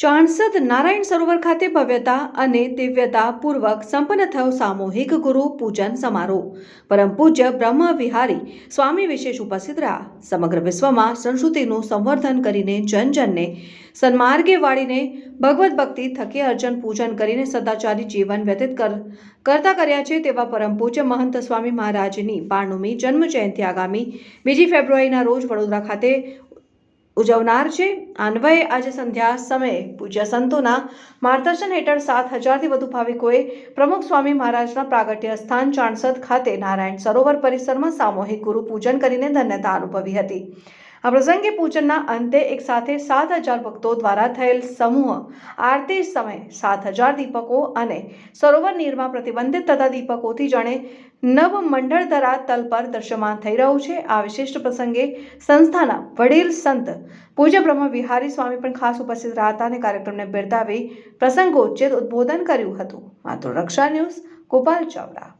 ચાણસદ નારાયણ સરોવર ખાતે ભવ્યતા અને દિવ્યતાપૂર્વક સંપન્ન થયો સામૂહિક ગુરુ પૂજન સમારોહ. પરમ પૂજ્ય બ્રહ્મ વિહારી સ્વામી વિશેષ ઉપસ્થિત રહ્યા. સમગ્ર વિશ્વમાં સંસ્કૃતિનું સંવર્ધન કરીને જન જનને સન્માર્ગે વાળીને ભગવત ભક્તિ થકી અર્ચન પૂજન કરીને સદાચારી જીવન વ્યતીત કર, કરતા કર્યા છે તેવા પરમ પૂજ્ય મહંત સ્વામી મહારાજની બાણુમી જન્મ જયંતિ આગામી બીજી ફેબ્રુઆરીના રોજ વડોદરા ખાતે ઉજવનાર છે. અન્વયે આજે સંધ્યા સમયે પૂજ્ય સંતોના માર્ગદર્શન હેઠળ સાત હજારથી વધુ ભાવિકોએ પ્રમુખ સ્વામી મહારાજના પ્રાગટ્ય સ્થાન ચાણસદ ખાતે નારાયણ સરોવર પરિસરમાં સામૂહિક ગુરુ પૂજન કરીને ધન્યતા અનુભવી હતી. આ પ્રસંગે પૂજનના અંતે એક સાથે સાત હજાર ભક્તો દ્વારા થયેલ સમૂહ આરતી સમયે સાત હજાર દીપકો અને સરોવર નીરમાં પ્રતિબંધિત તથા દીપકોથી જાણે નવ મંડળ ધરા તલ પર દ્રશ્યમાન થઈ રહ્યું છે. આ વિશિષ્ટ પ્રસંગે સંસ્થાના વડીલ સંત પૂજ્ય બ્રહ્મ વિહારી સ્વામી પણ ખાસ ઉપસ્થિત રહ્યા હતા અને કાર્યક્રમને બિરદાવી પ્રસંગોચિત ઉદ્બોધન કર્યું હતું. માતૃ રક્ષા ન્યૂઝ, ગોપાલ ચાવડા.